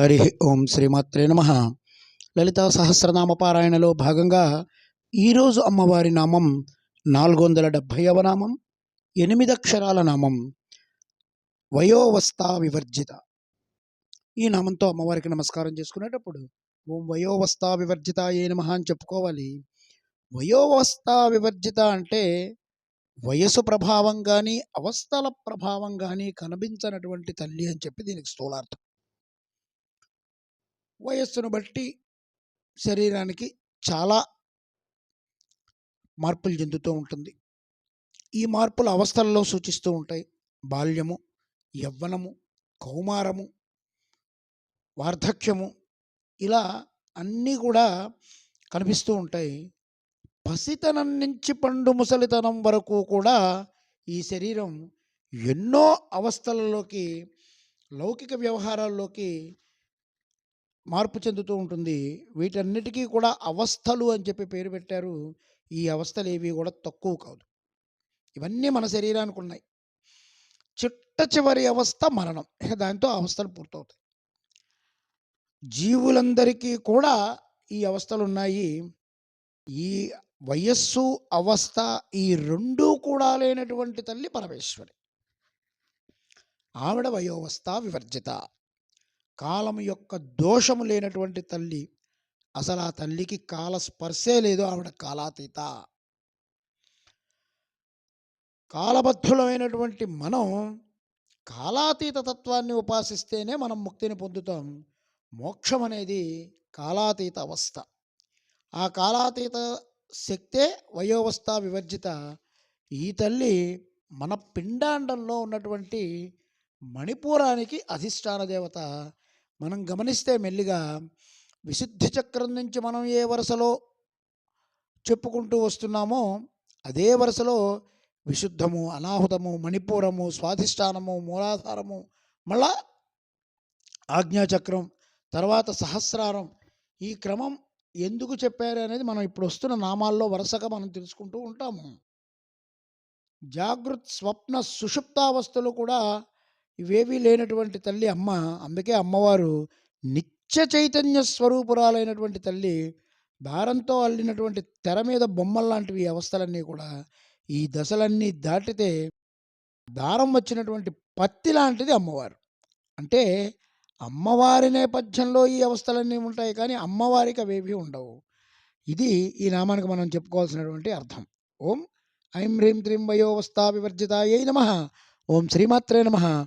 హరి ఓం శ్రీమాత్రే నమ. లలిత సహస్రనామ పారాయణలో భాగంగా ఈరోజు అమ్మవారి నామం నాలుగు వందల డెబ్భైవ నామం ఎనిమిది అక్షరాల నామం వయోవస్థా వివర్జిత. ఈ నామంతో అమ్మవారికి నమస్కారం చేసుకునేటప్పుడు ఓం వయోవస్థా వివర్జిత ఏ నమ అని చెప్పుకోవాలి. వయోవస్థా వివర్జిత అంటే వయసు ప్రభావం కానీ అవస్థల ప్రభావం కానీ కనిపించనటువంటి తల్లి అని చెప్పి దీనికి స్థూలార్థం. వయస్సును బట్టి శరీరానికి చాలా మార్పులు చెందుతూ ఉంటుంది. ఈ మార్పులు అవస్థల్లో సూచిస్తూ ఉంటాయి. బాల్యము యవ్వనము కౌమారము వార్ధక్యము ఇలా అన్నీ కూడా కనిపిస్తూ ఉంటాయి. పసితనం నుంచి పండు ముసలితనం వరకు కూడా ఈ శరీరం ఎన్నో అవస్థలలోకి లౌకిక వ్యవహారాల్లోకి మార్పు చెందుతూ ఉంటుంది. వీటన్నిటికీ కూడా అవస్థలు అని చెప్పి పేరు పెట్టారు. ఈ అవస్థలు ఏవి కూడా తక్కువ కాదు. ఇవన్నీ మన శరీరానికి ఉన్నాయి. చిట్ట చివరి అవస్థ మరణం. ఇక దాంతో అవస్థలు పూర్తవుతాయి. జీవులందరికీ కూడా ఈ అవస్థలు ఉన్నాయి. ఈ వయస్సు అవస్థ ఈ రెండూ కూడా లేనటువంటి తల్లి పరమేశ్వరి. ఆవిడ వయోవస్థ వివర్జిత. కాలం యొక్క దోషము లేనటువంటి తల్లి అసలు ఆ తల్లికి కాల స్పర్శే లేదు ఆవిడ కాలాతీత. కాలబద్ధులమైనటువంటి మనం కాలాతీత తత్వాన్ని ఉపాసిస్తేనే మనం ముక్తిని పొందుతాం. మోక్షం అనేది కాలాతీత అవస్థ. ఆ కాలాతీత శక్తే వయోవస్థ వివర్జిత. ఈ తల్లి మన పిండాండంలో ఉన్నటువంటి మణిపూరానికి అధిష్టాన దేవత మనం గమనిస్తే మెల్లిగా విశుద్ధి చక్రం నుంచి మనం ఏ వరుసలో చెప్పుకుంటూ వస్తున్నామో అదే వరుసలో విశుద్ధము అనాహుతము మణిపూరము స్వాధిష్టానము మూలాధారము మళ్ళా ఆజ్ఞాచక్రం తర్వాత సహస్రారం. ఈ క్రమం ఎందుకు చెప్పారు అనేది మనం ఇప్పుడు వస్తున్న నామాల్లో వరుసగా మనం తెలుసుకుంటూ ఉంటాము. జాగృత్ స్వప్న సుషుప్తావస్థలు కూడా ఇవేవీ లేనటువంటి తల్లి అమ్మ అందుకే అమ్మవారు నిత్య చైతన్య స్వరూపురాలైనటువంటి తల్లి దారంతో అల్లినటువంటి తెర మీద బొమ్మల్లాంటివి అవస్థలన్నీ కూడా ఈ దశలన్నీ దాటితే దారం వచ్చినటువంటి పత్తి లాంటిది అమ్మవారు. అంటే అమ్మవారి నేపథ్యంలో ఈ అవస్థలన్నీ ఉంటాయి కానీ అమ్మవారికి అవేవి ఉండవు. ఇది ఈ నామానికి మనం చెప్పుకోవాల్సినటువంటి అర్థం. ఓం ఐం హ్రీం త్రీం వయోవస్థా వివర్జితాయై నమ. ఓం శ్రీమాత్రే నమ.